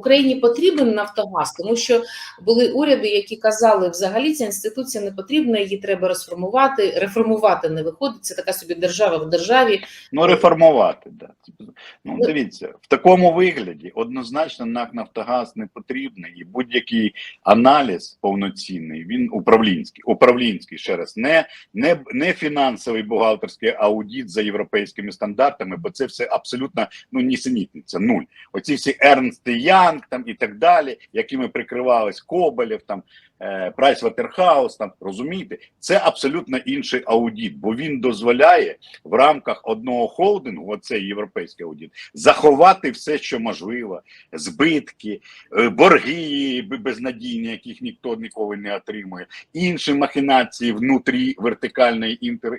Україні потрібен Нафтогаз, тому що були уряди, які казали, взагалі ця інституція не потрібна, її треба розформувати. Реформувати не виходить. Це така собі держава в державі. Ну, реформувати, да. Ну, дивіться, в такому вигляді однозначно НАК Нафтогаз не потрібний, і будь-який аналіз повноцінний, він управлінський, управлінський ще раз, не, не, не фінансовий бухгалтерський аудит за європейськими стандартами, бо це все абсолютно ну нісенітниця, нуль. Оці всі Ернст і Янг там і так далі, якими прикривались Коболєв, там Прайс Ватерхаус, там розумієте, це абсолютно інший аудит, бо він дозволяє в рамках одного холдингу, оцей європейський аудит, заховати все, що можливо, збитки, е, борги безнадійні, яких ніхто ніколи не отримує, інші махінації внутрі вертикальної інтер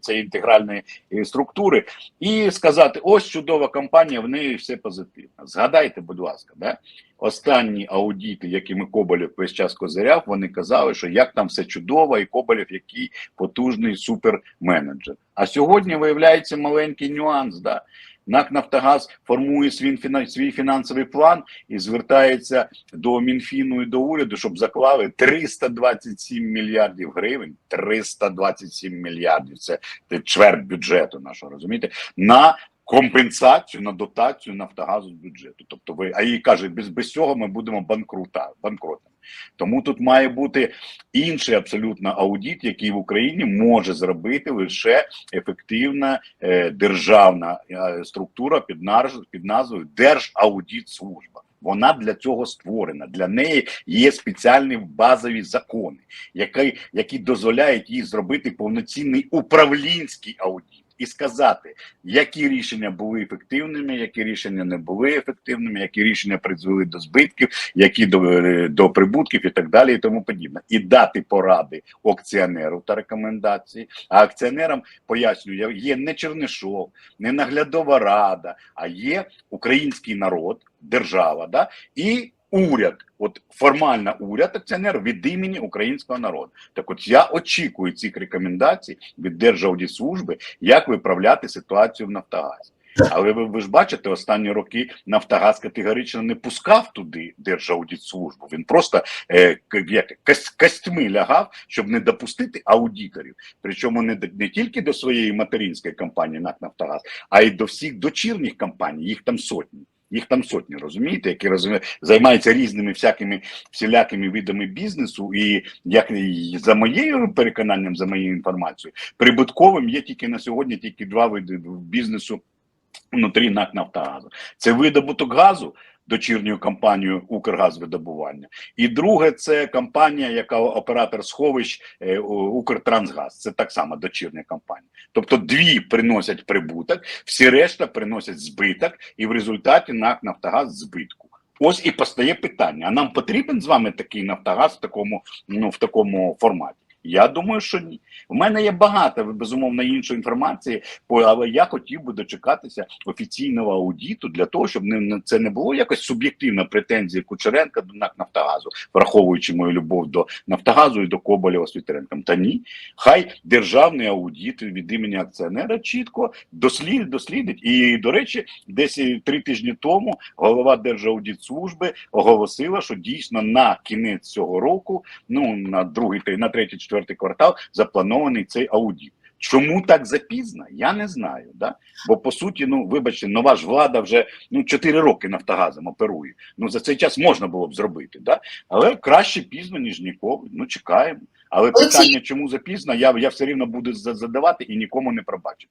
цієї інтегральної е, структури, і сказати: ось чудова компанія, в неї все позитивно. Згадайте, будь ласка, да? останні аудіти, якими Коболєв весь час козиряв, вони казали, що як там все чудово, і Коболєв який потужний суперменеджер. А сьогодні виявляється маленький нюанс. Да? НАК Нафтогаз формує свій, свій фінансовий план і звертається до Мінфіну і до уряду, щоб заклали 327 мільярдів гривень. 327 мільярдів. Це, це чверть бюджету нашого, розумієте? На компенсацію, на дотацію Нафтогазу з бюджету. Тобто ви, а їй каже, без, без цього ми будемо банкрута, банкротами. Тому тут має бути інший абсолютно аудит, який в Україні може зробити лише ефективна е, державна е, структура під, нар- під назвою Держаудитслужба. Вона для цього створена. Для неї є спеціальні базові закони, які, які дозволяють їй зробити повноцінний управлінський аудит і сказати, які рішення були ефективними, які рішення не були ефективними, які рішення призвели до збитків, які до, е, до прибутків і так далі, і тому подібне, і дати поради акціонеру та рекомендації. А акціонерам пояснюю, є не Чернишов, не наглядова рада, а є український народ, держава, да і. Уряд, от формально уряд акціонер від імені українського народу. Так, от я очікую цих рекомендацій від Держаудитслужби, як виправляти ситуацію в Нафтогазі. Але ви, ви ж бачите, останні роки Нафтогаз категорично не пускав туди Держаудитслужбу. Він просто е, як, кость, костьми лягав, щоб не допустити аудиторів. Причому не, не тільки до своєї материнської компанії НАК Нафтогаз, а й до всіх дочірніх компаній, їх там сотні. Їх там сотні, розумієте, які займаються різними всякими всілякими видами бізнесу, і як за моєю переконанням, за моєю інформацією, прибутковим є тільки на сьогодні тільки два види бізнесу внутрі НАК Нафтогазу. Це видобуток газу дочірньою компанією Укргазвидобування. І друге, це компанія, яка оператор сховищ е, Укртрансгаз. Це так само дочірня компанія. Тобто дві приносять прибуток, всі решта приносять збиток, і в результаті НАК Нафтогаз збитку. Ось і постає питання: а нам потрібен з вами такий Нафтогаз в такому, ну в такому форматі? Я думаю, що ні. У мене є багато безумовно іншої інформації, але я хотів би дочекатися офіційного аудиту для того, щоб не це не було якось суб'єктивна претензія Кучеренка до НАК Нафтогазу, враховуючи мою любов до Нафтогазу і до Коболєва з Вітренком. Та ні, хай державний аудит від імені акціонера чітко дослідить, дослідить. І до речі, десь три тижні тому голова Держаудитслужби оголосила, що дійсно на кінець цього року, ну на другий на третій, четвертий квартал запланований цей аудіт. Чому так запізно? Я не знаю. Да? Бо по суті, ну вибачте, нова ж влада вже ну 4 роки Нафтогазом оперує. Ну за цей час можна було б зробити, да? але краще пізно, ніж ніколи. Ну чекаємо. Але питання, чому запізно, я, я все рівно буду задавати і нікому не пробачу.